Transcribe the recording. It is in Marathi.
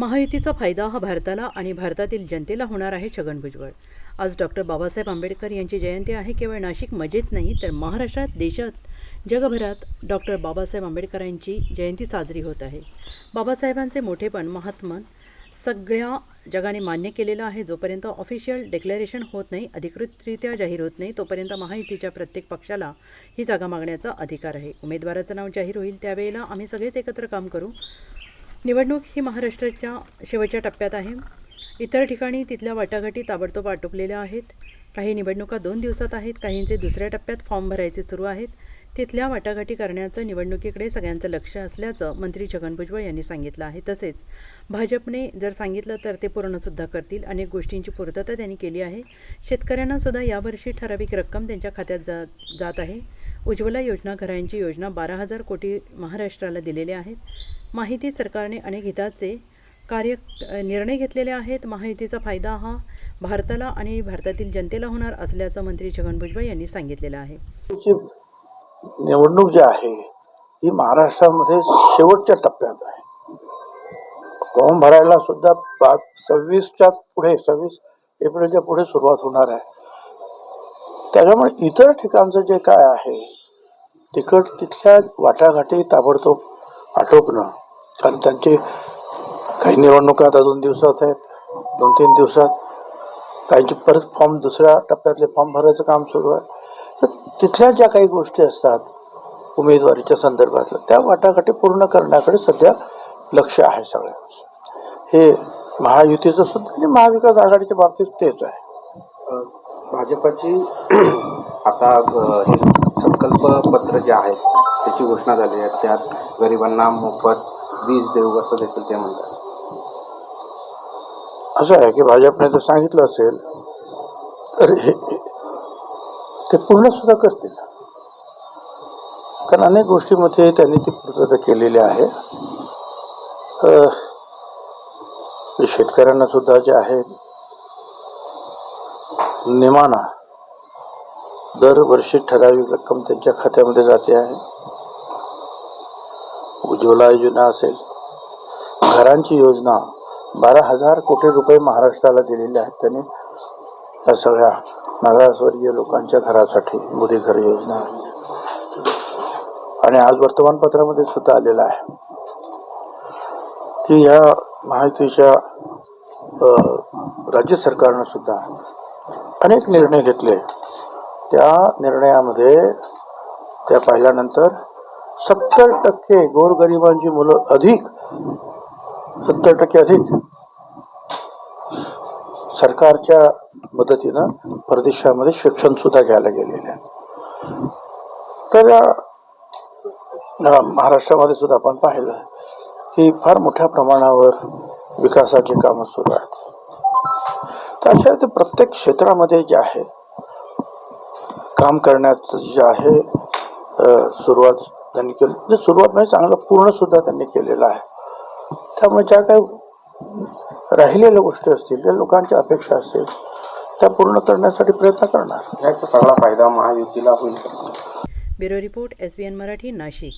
महायुतीचा फायदा हा भारताला आणि भारतातील जनतेला होणार आहे छगन भुजबळ आज डॉक्टर बाबासाहेब आंबेडकर यांची जयंती आहे केवळ नाशिक मजेत नाही तर महाराष्ट्रात देशात जगभरात डॉक्टर बाबासाहेब आंबेडकरांची जयंती साजरी होत आहे. बाबासाहेबांचे मोठेपण महात्मन सगळ्या जगाने मान्य केलेलं आहे जोपर्यंत ऑफिशियल डिक्लेरेशन होत नाही अधिकृतरित्या जाहीर होत नाही तोपर्यंत महायुतीच्या प्रत्येक पक्षाला ही जागा मागण्याचा अधिकार आहे. उमेदवाराचं नाव जाहीर होईल त्यावेळेला आम्ही सगळेच एकत्र काम करू. निवडणूक ही महाराष्ट्राच्या शेवटच्या टप्प्यात आहे. इतर ठिकाणी तिथल्या वाटाघाटी ताबडतोब आटोपलेल्या आहेत. काही निवडणुका दोन दिवसात आहेत काहींचे दुसऱ्या टप्प्यात फॉर्म भरायचे सुरू आहेत. तिथल्या वाटाघाटी करण्याचं निवडणुकीकडे सगळ्यांचं लक्ष असल्याचं मंत्री छगन भुजबळ यांनी सांगितलं आहे. तसेच भाजपने जर सांगितलं तर ते पूर्णसुद्धा करतील. अनेक गोष्टींची पूर्तता त्यांनी केली आहे. शेतकऱ्यांनासुद्धा यावर्षी ठराविक रक्कम त्यांच्या खात्यात जा जात आहे. उज्ज्वला योजना घरांची योजना बारा हजार कोटी महाराष्ट्राला दिलेल्या आहेत. माहिती सरकारने अनेक हिताचे कार्य निर्णय घेतलेले आहेत. महायुतीचा फायदा हा भारताला आणि भारतातील जनतेला होणार असल्याचं मंत्री छगन भुजबळ यांनी सांगितलेलं आहे. निवडणूक जी आहे ही महाराष्ट्रामध्ये शेवटच्या टप्प्यात आहे. फॉर्म भरायला सुद्धा सव्वीसच्या पुढे सव्वीस एप्रिलच्या पुढे सुरुवात होणार आहे. त्याच्यामुळे इतर ठिकाणचं जे काय आहे तिकड तिथल्या वाटाघाटी ताबडतोब आटोपणं कारण त्यांचे काही निवडणुका आता दोन दिवसात आहेत दोन तीन दिवसात. काहींचे परत फॉर्म दुसऱ्या टप्प्यातले फॉर्म भरायचं काम सुरू आहे. तर तिथल्या ज्या काही गोष्टी असतात उमेदवारीच्या संदर्भातल्या त्या वाटाघाटी पूर्ण करण्याकडे सध्या लक्ष आहे सगळ्यांचं. हे महायुतीचं सुद्धा आणि महाविकास आघाडीच्या बाबतीत तेच आहे. भाजपाची आता हे संकल्प पत्र जे आहे त्याची घोषणा झाली आहे. त्यात गरिबांना मोफत वीज देऊ असं देखील ते म्हणतात. असं आहे की भाजपने जर सांगितलं असेल तर हे ते पूर्ण सुद्धा करतील. कारण अनेक गोष्टीमध्ये त्यांनी ती पूर्तता केलेली आहे. शेतकऱ्यांना सुद्धा जे आहे निमाना दरवर्षी ठराविक रक्कम त्यांच्या खात्यामध्ये जाते आहे. उज्ज्वला योजना असेल. घरांची योजना बारा हजार कोटी रुपये महाराष्ट्राला दिलेले आहेत त्यांनी. या सगळ्या मागासवर्गीय लोकांच्या घरासाठी मोदी घर योजना. आणि आज वर्तमानपत्रामध्ये सुद्धा आलेला आहे. की या माहितीच्या राज्य सरकारनं सुद्धा अनेक निर्णय घेतले. त्या निर्णयामध्ये त्या पाहिल्यानंतर सत्तर टक्के गोरगरिबांची मुलं अधिक. सत्तर टक्के अधिक. सरकारच्या मदतीनं परदेशामध्ये शिक्षण सुद्धा घ्यायला गेलेले आहे. तर महाराष्ट्रामध्ये सुद्धा आपण पाहिलं की फार मोठ्या प्रमाणावर विकासाची कामं सुरू आहेत. तर अशा ते प्रत्येक क्षेत्रामध्ये जे आहे काम करण्याचं जे आहे सुरुवात त्यांनी केली. म्हणजे सुरुवात म्हणजे चांगलं पूर्ण सुद्धा त्यांनी केलेलं आहे. त्यामुळे ज्या काही राहिलेल्या गोष्टी असतील ज्या लोकांच्या अपेक्षा असतील त्या पूर्ण करण्यासाठी प्रयत्न करणार. याचा सगळा फायदा महायुतीला होईल. Bureau report S B N Marathi Nashik.